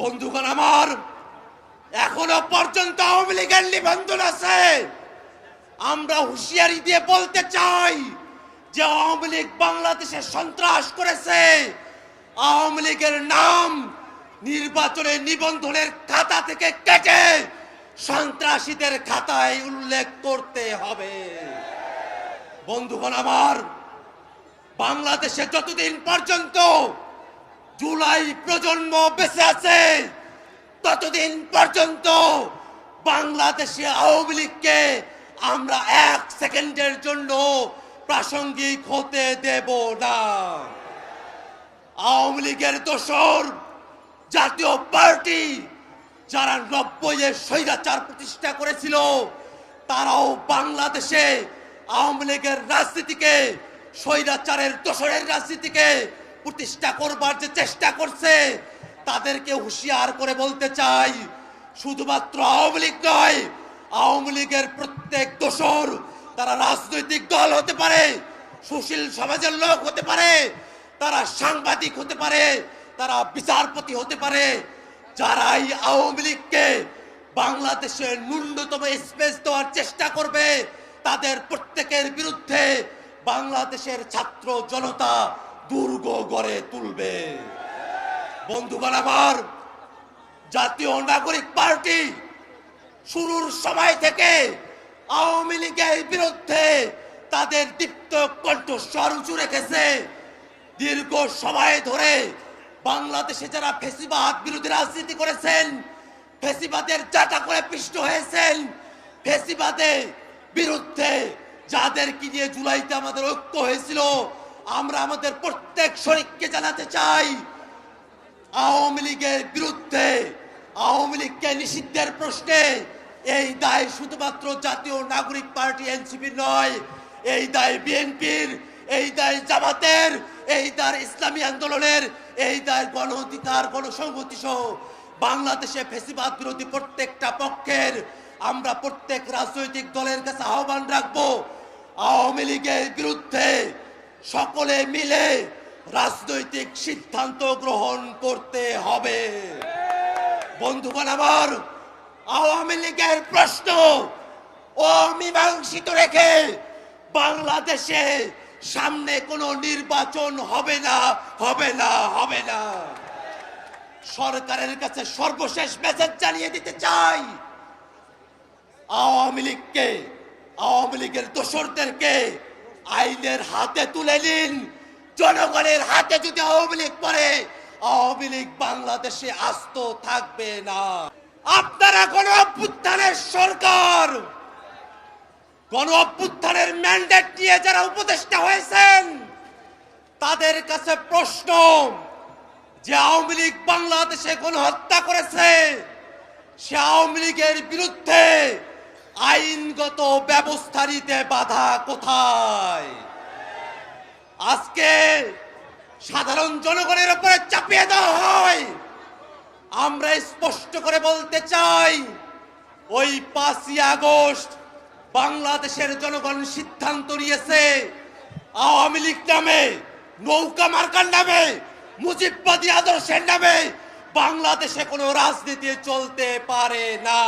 বন্ধুগণ আমার, এখনও পর্যন্ত আওয়ামী লীগের নিবন্ধন আছে। আমরা হুঁশিয়ারি দিয়ে বলতে চাই যে আওয়ামী লীগ বাংলাদেশে সন্ত্রাস করেছে। আওয়ামী লীগের নাম নির্বাচনে নিবন্ধনের খাতা থেকে কেটে সন্ত্রাসীদের খাতায় উল্লেখ করতে হবে। বন্ধুগণ আমার, বাংলাদেশে যতদিন পর্যন্ত জুলাই প্রজন্ম বেঁচে আছে। ততদিন পর্যন্ত বাংলাদেশে আওয়ামী লীগকে আমরা এক সেকেন্ডের জন্য প্রাসঙ্গিক হতে দেব না। আওয়ামী লীগের দোসর জাতীয় পার্টি যারা নব্বই এর স্বৈরাচার প্রতিষ্ঠা করেছিল, তারাও বাংলাদেশে আওয়ামী লীগের রাজনীতিকে, স্বৈরাচারের দোসরের রাজনীতিকে প্রতিষ্ঠা করবার যে চেষ্টা করছে, তাদেরকে হুঁশিয়ার করে বলতে চাই, শুধুমাত্র আওয়ামী লীগ নয়, আওয়ামী লীগের প্রত্যেক দোষর তারা রাজনৈতিক দল হতে পারে, সুশীল সমাজের লোক হতে পারে, তারা সাংবাদিক হতে পারে, তারা বিচারপতি হতে পারে, যারাই আওয়ামী লীগকে বাংলাদেশের ন্যূনতম স্পেস দেওয়ার চেষ্টা করবে, তাদের প্রত্যেকের বিরুদ্ধে বাংলাদেশের ছাত্র জনতা দুর্গ গড়ে তুলবে। বন্ধুগণ আমার, জাতীয় নাগরিক পার্টি শুরুর সময় থেকে আওয়ামী লীগের বিরুদ্ধে তাদের দীপ্ত কণ্ঠস্বর উঁচু রেখেছে। দীর্ঘ সময় ধরে বাংলাদেশে যারা ফেসিবাদ বিরোধী রাজনীতি করেছেন, ফেসিবাদের জাটা করে পিষ্ট হয়েছেন ফেসিবাদে বিরুদ্ধে যাদেরকে নিয়ে জুলাইতে আমাদের ঐক্য হয়েছিল আমরা আমাদের প্রত্যেক শরিককে জানাতে চাই, আওয়ামী লীগের বিরুদ্ধে, আওয়ামী লীগকে নিষিদ্ধের প্রশ্নে, এই দায় শুধুমাত্র জাতীয় নাগরিক পার্টি এনসিপি নয়, এই দায় বিএনপির, এই দায় জামাতের, এই দায় ইসলামী আন্দোলনের, এই দায় গণ অধিকার, গণসংহতি সহ বাংলাদেশে ফেসিবাদ বিরোধী প্রত্যেকটা পক্ষের আমরা প্রত্যেক রাজনৈতিক দলের কাছে আহ্বান রাখব, আওয়ামী লীগের বিরুদ্ধে সকলে মিলে রাজনৈতিক সিদ্ধান্ত গ্রহণ করতে হবে। বন্ধুগণ, আমার আওয়ামী লীগের প্রশ্ন অমীমাংসিত রেখে বাংলাদেশে সামনে কোনো নির্বাচন হবে না হবে না হবে না। সরকারের কাছে সর্বশেষ মেসেজ জানিয়ে দিতে চাই, আওয়ামী লীগকে, আওয়ামী লীগের দোসরদেরকে আইনের হাতে তুলে নিন। জনগণের হাতে যদি আওয়ামী লীগ পড়ে, আওয়ামী লীগ বাংলাদেশে আস্ত থাকবে না। আপনারা কোন অভ্যুত্থানের সরকার। গণ অভ্যুত্থানের ম্যান্ডেট নিয়ে যারা উপদেষ্টা হয়েছেন, তাদের কাছে প্রশ্ন, যে আওয়ামী লীগ বাংলাদেশে কোন হত্যা করেছে, সে আওয়ামী লীগের বিরুদ্ধে আইনগত ব্যবস্থা নিতে বাধা কোথায়? আজকে সাধারণ জনগণের উপরে চাপিয়ে দেওয়া হয়। আমরা স্পষ্ট করে বলতে চাই, ওই পাঁচই আগস্ট বাংলাদেশের জনগণ সিদ্ধান্ত নিয়েছে, আওয়ামী লীগ নামে, নৌকা মার্কার নামে, মুজিববাদী আদর্শের নামে বাংলাদেশে কোনো রাজনীতি চলতে পারে না।